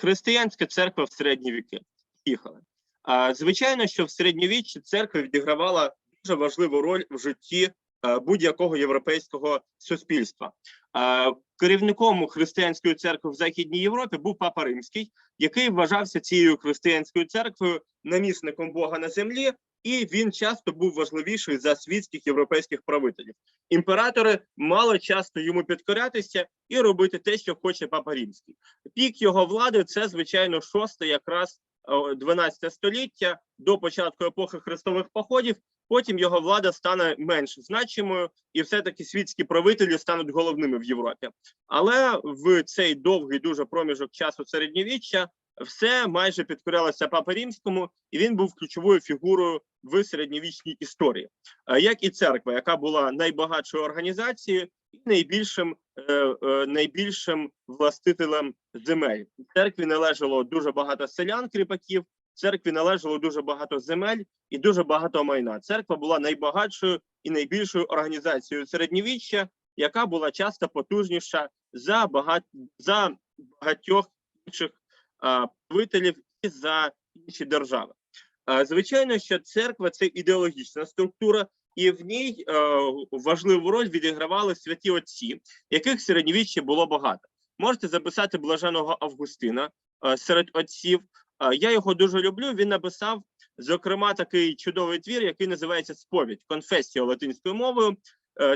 Християнська церква в середні віки. їхала. А, Звичайно, що в середньовіччі церква відігравала дуже важливу роль в житті е, будь-якого європейського суспільства. Керівником християнської церкви в Західній Європі був Папа Римський, який вважався цією християнською церквою намісником Бога на землі, і він часто був важливіший за світських європейських правителів. Імператори мали часто йому підкорятися і робити те, що хоче Папа Римський. Пік його влади це звичайно шосте, якраз е, 12 століття до початку епохи хрестових походів. Потім його влада стане менш значимою, і все-таки світські правителі стануть головними в Європі. Але в цей довгий дуже проміжок часу середньовіччя все майже підкорялося Папа Римському, і він був ключовою фігурою в середньовічній історії, Е, як і церква, яка була найбагатшою організацією і найбільшим е, е, найбільшим властителем земель. Церкві належало дуже багато селян, кріпаків. Церкві належало дуже багато земель і дуже багато майна. Церква була найбагатшою і найбільшою організацією середньовіччя, яка була часто потужніша за багать багатьох інших правителів і за інші держави. Звичайно, що церква це ідеологічна структура, і в ній е, важливу роль відігравали святі отці, яких в середньовіччі було багато. Можете записати блаженого Августина е, серед отців. Е, я його дуже люблю. Він написав, зокрема, такий чудовий твір, який називається Сповідь, конфесія латинською мовою.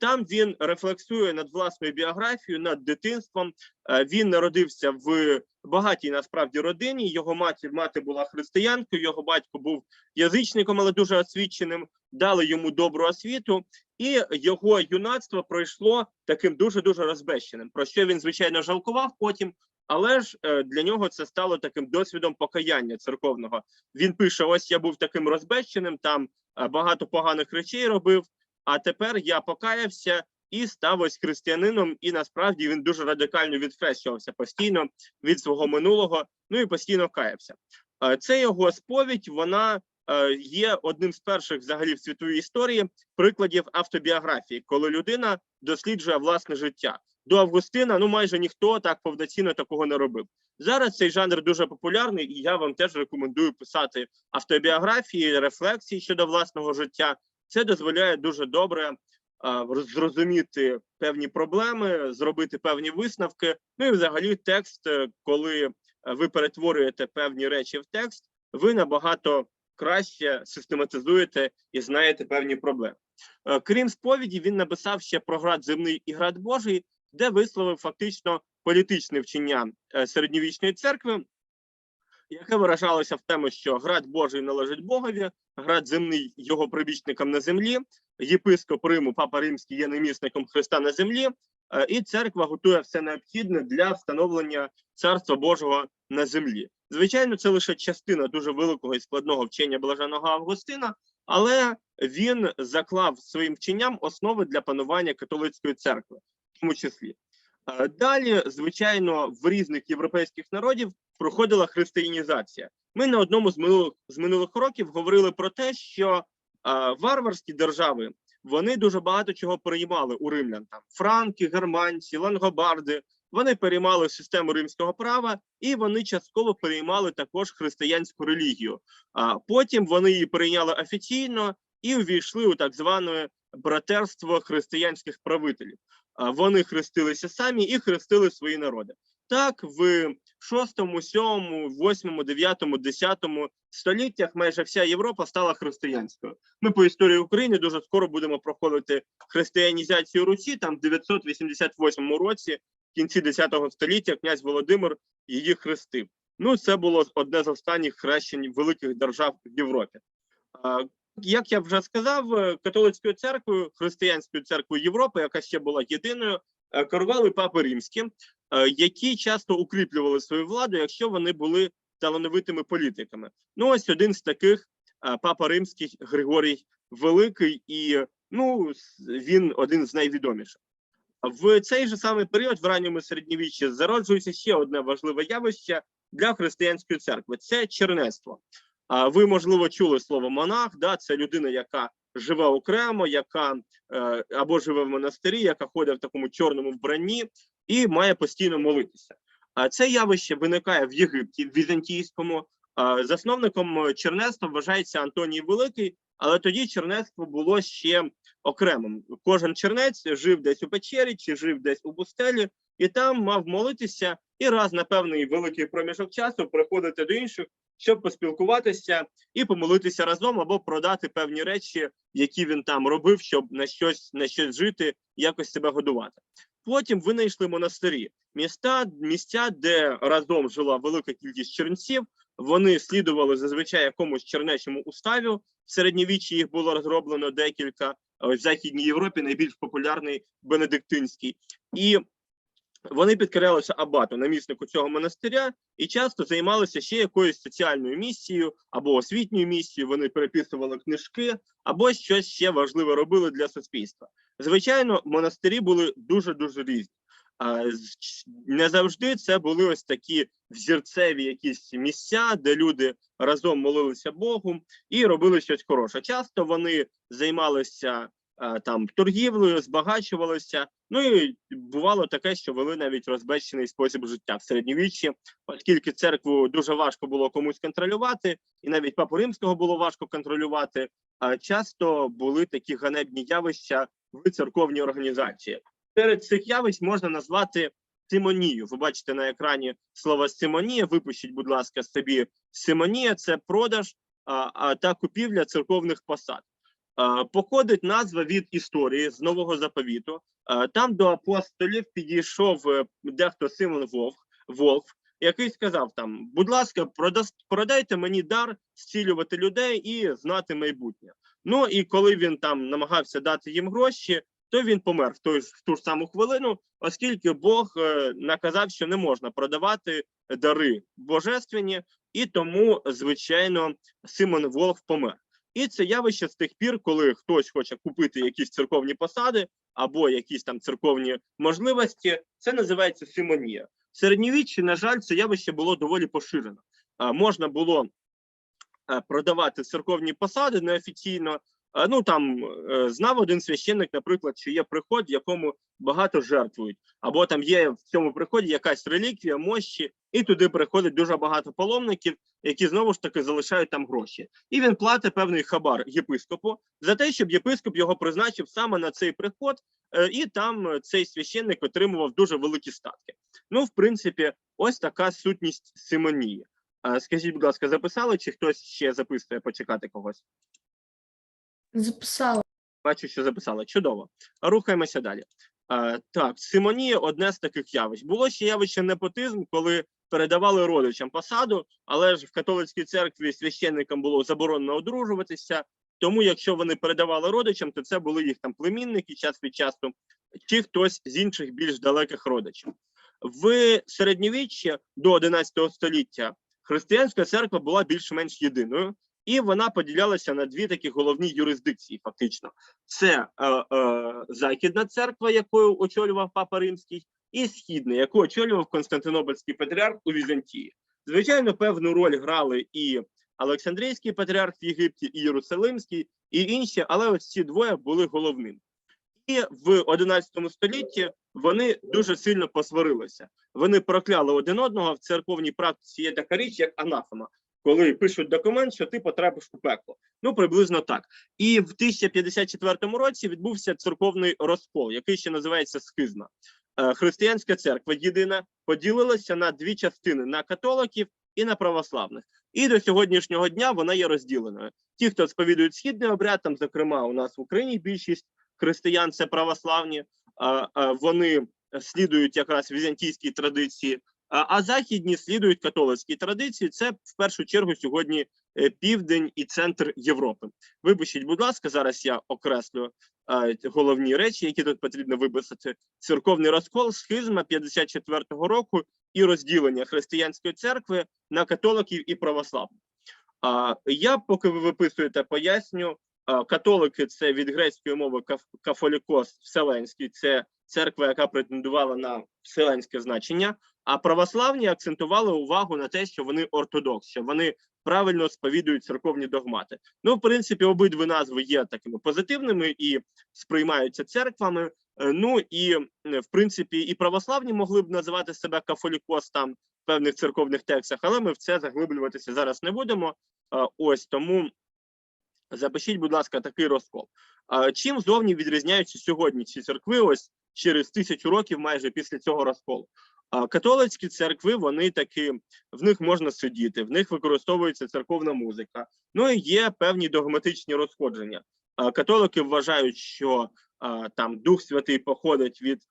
Там він рефлексує над власною біографією, над дитинством. Він народився в багатій насправді родині. Його мати мати була християнкою, його батько був язичником, але дуже освіченим. Дали йому добру освіту, і його юнацтво пройшло таким дуже дуже розбещеним. Про що він звичайно жалкував потім. Але ж е, для нього це стало таким досвідом покаяння церковного. Він пише: ось я був таким розбещеним, там е, багато поганих речей робив. А тепер я покаявся і став ось християнином. І насправді він дуже радикально відхрещувався постійно від свого минулого. Ну і постійно каявся. Е, Це його сповідь. Вона е, є одним з перших взагалі в світовій історії прикладів автобіографії, коли людина досліджує власне життя. До Августина ну майже ніхто так повноцінно такого не робив. Зараз цей жанр дуже популярний, і я вам теж рекомендую писати автобіографії, рефлексії щодо власного життя. Це дозволяє дуже добре зрозуміти певні проблеми, зробити певні висновки. Ну і взагалі текст, е, коли е, ви перетворюєте певні речі в текст, ви набагато краще систематизуєте і знаєте певні проблеми. Е, Крім сповіді, він написав ще про град земний і град Божий, де висловив фактично політичне вчення середньовічної церкви, яке виражалося в тому, що град Божий належить Богові, град земний його прибічникам на землі, єпископ Риму, папа Римський є намісником Христа на землі, е, і церква готує все необхідне для встановлення царства Божого на землі. Звичайно, це лише частина дуже великого і складного вчення блаженого Августина, але він заклав своїм вченням основи для панування католицької церкви, в тому числі. Е, Далі, звичайно, в різних європейських народів проходила християнізація. Ми на одному з минулих з минулих років говорили про те, що варварські держави вони дуже багато чого переймали у римлян. Там франки, германці, лангобарди. Вони переймали систему римського права, і вони частково переймали також християнську релігію. А потім вони її прийняли офіційно і увійшли у так зване братерство християнських правителів. Вони хрестилися самі і хрестили свої народи. Так, в 6, 7, 8, 9, 10 століттях майже вся Європа стала християнською. Ми по історії України дуже скоро будемо проходити християнізацію Русі. Там в 988 році, в кінці 10 століття, князь Володимир її хрестив. Ну, це було одне з останніх хрещень великих держав в Європі. Як я вже сказав, католицькою церквою, християнською церквою Європи, яка ще була єдиною, е, керували папи римські, які часто укріплювали свою владу, якщо вони були талановитими політиками. Ну, ось один з таких е, папа римський Григорій Великий, і ну він один з найвідоміших. В цей же самий період, в ранньому середньовіччі, зароджується ще одне важливе явище для християнської церкви це чернецтво. Ви, можливо, чули слово монах, да, це людина, яка живе окремо, яка е, або живе в монастирі, яка ходить в такому чорному вбранні і має постійно молитися. А це явище виникає в Єгипті, в Візантійському. Засновником чернецтва вважається Антоній Великий, але тоді чернецтво було ще окремим. Кожен чернець жив десь у печері чи жив десь у пустелі, і там мав молитися і раз на певний великий проміжок часу приходити до інших, щоб поспілкуватися і помолитися разом або продати певні речі, які він там робив, щоб на щось на щось жити, якось себе годувати. Потім винайшли монастирі, міста, місця, де разом жила велика кількість чернців. Вони слідували зазвичай якомусь чернечому уставі. В середньовіччі їх було розроблено декілька. В Західній Європі найбільш популярний Бенедиктинський, і вони підкорялися абату, наміснику цього монастиря, і часто займалися ще якоюсь соціальною місією або освітньою місією. Вони переписували книжки або щось ще важливе робили для суспільства. Звичайно, монастирі були дуже дуже різні. Не завжди це були ось такі взірцеві якісь місця, де люди разом молилися Богу і робили щось хороше. Часто вони займалися там торгівлею, збагачувалися. Ну і бувало таке, що вели навіть розбещений спосіб життя в середньовіччі, оскільки церкву дуже важко було комусь контролювати, і навіть папу римського було важко контролювати. А часто були такі ганебні явища в церковній організації. Серед цих явищ можна назвати симонію. Ви бачите на екрані слово симонія. Випишіть, будь ласка, собі симонія це продаж а, та купівля церковних посад. А, Походить назва від історії з нового заповіту. Там до апостолів підійшов е, дехто Симон Вовк, Волк, який сказав там: будь ласка, продайте мені дар зцілювати людей і знати майбутнє. Ну і коли він там намагався дати їм гроші, то він помер в той в ту ж саму хвилину, оскільки Бог е, наказав, що не можна продавати дари божественні, і тому, звичайно, Симон Волк помер. І це явище з тих пір, коли хтось хоче купити якісь церковні посади або якісь там церковні можливості, це називається симонія. В середньовіччі, на жаль, це явище було доволі поширено. Можна було продавати церковні посади неофіційно. Ну там е, знав один священник, наприклад, що є приход, в якому багато жертвують, або там є в цьому приході якась реліквія, мощі, і туди приходить дуже багато паломників, які знову ж таки залишають там гроші. І він платить певний хабар єпископу за те, щоб єпископ його призначив саме на цей приход, е, і там е, цей священник отримував дуже великі статки. Ну, в принципі, ось така сутність симонії. Е, Скажіть, будь ласка, записали, чи хтось ще записує почекати когось? Записала. Бачу, що записали. Чудово. Рухаємося далі. Е, так, симонія одне з таких явищ. Було ще явище непотизм, коли передавали родичам посаду, але ж в католицькій церкві священникам було заборонено одружуватися. Тому, якщо вони передавали родичам, то це були їх там племінники час від часу, чи хтось з інших більш далеких родичів. В середньовіччі до 11 століття християнська церква була більш-менш єдиною, і вона поділялася на дві такі головні юрисдикції. Фактично, це е, е, західна церква, якою очолював папа Римський, і східна, яку очолював Константинопольський патріарх у Візантії. Звичайно, певну роль грали і Олександрійський патріарх в Єгипті, і Єрусалимський, і інші, але ось ці двоє були головними. І в 11 столітті вони дуже сильно посварилися. Вони прокляли один одного в церковній практиці. Є така річ, як анафема, коли пишуть документ, що ти потрапиш у пекло. Ну приблизно так. І в 1054 році відбувся церковний розкол, який ще називається схизма. Е, Християнська церква єдина поділилася на дві частини: на католиків і на православних. І до сьогоднішнього дня вона є розділеною. Ті, хто сповідують східний обряд, там, зокрема, у нас в Україні більшість християн це православні, вони слідують якраз візантійській традиції. А, західні слідують католицькій традиції. Це в першу чергу сьогодні е, південь і центр Європи. Вибачіть, будь ласка, зараз я окреслю головні речі, які тут потрібно виписати: церковний розкол, схизма 54-го року і розділення християнської церкви на католиків і православних. А я, поки ви виписуєте, поясню. Католики це від грецької мови каф- кафолікос вселенський, це церква, яка претендувала на вселенське значення. А православні акцентували увагу на те, що вони ортодокс, що вони правильно сповідують церковні догмати. Ну, в принципі, обидві назви є такими позитивними і сприймаються церквами. Е, Ну і е, в принципі, і православні могли б називати себе кафолікос там в певних церковних текстах, але ми в це заглиблюватися зараз не будемо. Е, Ось тому запишіть, будь ласка, такий розкол. Чим зовні відрізняються сьогодні ці церкви? Ось через тисячу років, майже після цього розколу. А Католицькі церкви вони такі, в них можна сидіти, в них використовується церковна музика. Ну і є певні догматичні розходження. Католики вважають, що там Дух Святий походить від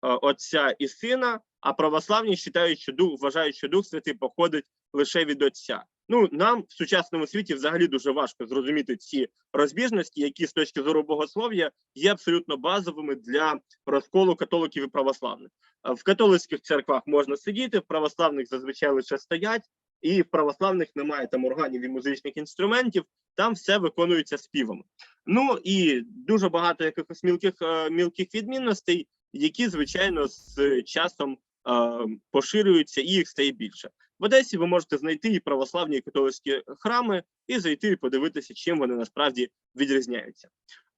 Отця і Сина, а православні вважають, що Дух вважають, що Дух Святий походить лише від Отця. Ну нам в сучасному світі взагалі дуже важко зрозуміти ці розбіжності, які з точки зору богослов'я є абсолютно базовими для розколу католиків і православних. В католицьких церквах можна сидіти, в православних зазвичай лише стоять, і в православних немає там органів і музичних інструментів. Там все виконується співами. Ну і дуже багато якихось мілких е, мілких відмінностей, які звичайно з часом е, поширюються, і їх стає більше. В Одесі ви можете знайти і православні і католицькі храми, і зайти і подивитися, чим вони насправді відрізняються.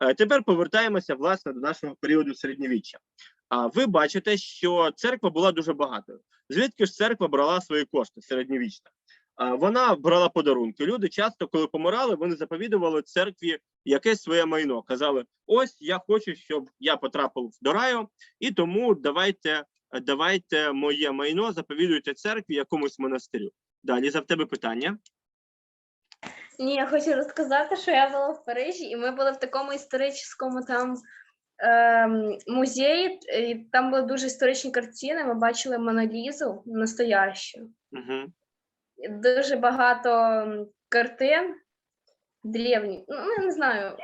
Е, Тепер повертаємося власне до нашого періоду середньовіччя. А ви бачите, що церква була дуже багатою. Звідки ж церква брала свої кошти середньовічна? Вона брала подарунки. Люди часто, коли помирали, вони заповідували церкві якесь своє майно. Казали: ось я хочу, щоб я потрапив до раю, і тому давайте, давайте моє майно заповідуйте церкві якомусь монастирю. Далі за в тебе питання. Ні, я хочу розказати, що я була в Парижі, і ми були в такому історичному там ем, музеї. І там були дуже історичні картини. Ми бачили Монолізу настоящу. Угу. Дуже багато картин древні. Ну, я не знаю.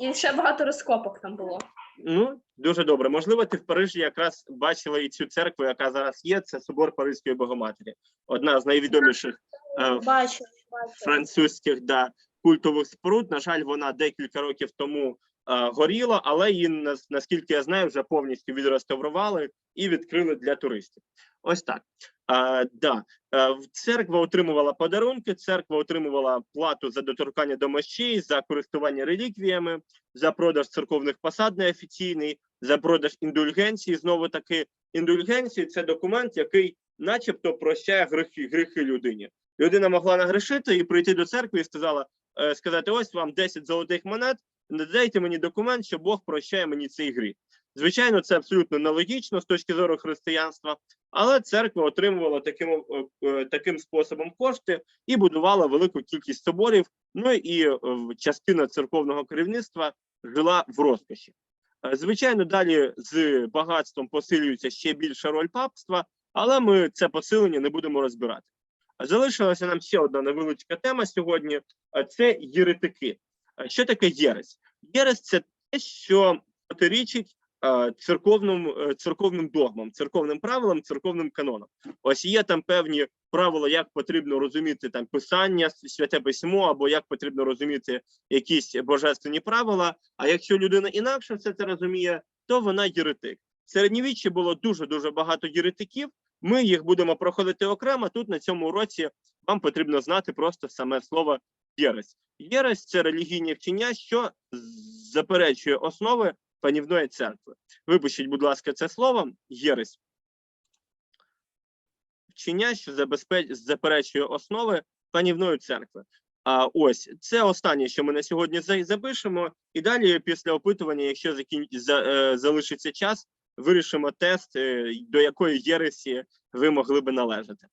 І ще багато розкопок там було. Ну, дуже добре. Можливо, ти в Парижі якраз бачила і цю церкву, яка зараз є. Це собор Паризької Богоматері, одна з найвідоміших е, бачила. французьких да, культових споруд. На жаль, вона декілька років тому е, горіла, але її, нас- наскільки я знаю, вже повністю відреставрували і відкрили для туристів. Ось так. Е, да. Е, церква отримувала подарунки, церква отримувала плату за доторкання до мощей, за користування реліквіями, за продаж церковних посад неофіційний, за продаж індульгенції. Знову таки, індульгенції це документ, який, начебто, прощає грехи, грехи людині. Людина могла нагрешити і прийти до церкви і сказала, е, сказати: ось вам 10 золотих монет, надайте мені документ, що Бог прощає мені цей гріх. Звичайно, це абсолютно нелогічно з точки зору християнства, але церква отримувала таким, е, е, таким способом кошти і будувала велику кількість соборів. Ну і е, частина церковного керівництва жила в розкоші. Звичайно, далі з багатством посилюється ще більша роль папства, але ми це посилення не будемо розбирати. Залишилася нам ще одна невеличка тема сьогодні: це єретики. Що таке єресь? Єресь це те, що протирічить церковним, е, церковним догмам, церковним правилам, церковним канонам. Ось є там певні правила, як потрібно розуміти там писання, святе письмо, або як потрібно розуміти якісь божественні правила. А якщо людина інакше все це розуміє, то вона єретик. В середньовіччі було дуже дуже багато єретиків. Ми їх будемо проходити окремо. Тут на цьому уроці вам потрібно знати просто саме слово єресь. Єресь це релігійні вчення, що заперечує основи панівної церкви. Випишіть, будь ласка, це слово єресь. Вчення, що забезпеч... заперечує основи панівної церкви. А ось це останнє, що ми на сьогодні запишемо, і далі, після опитування, якщо закін... за... е, залишиться час, вирішимо тест, е, до якої єресі ви могли би належати.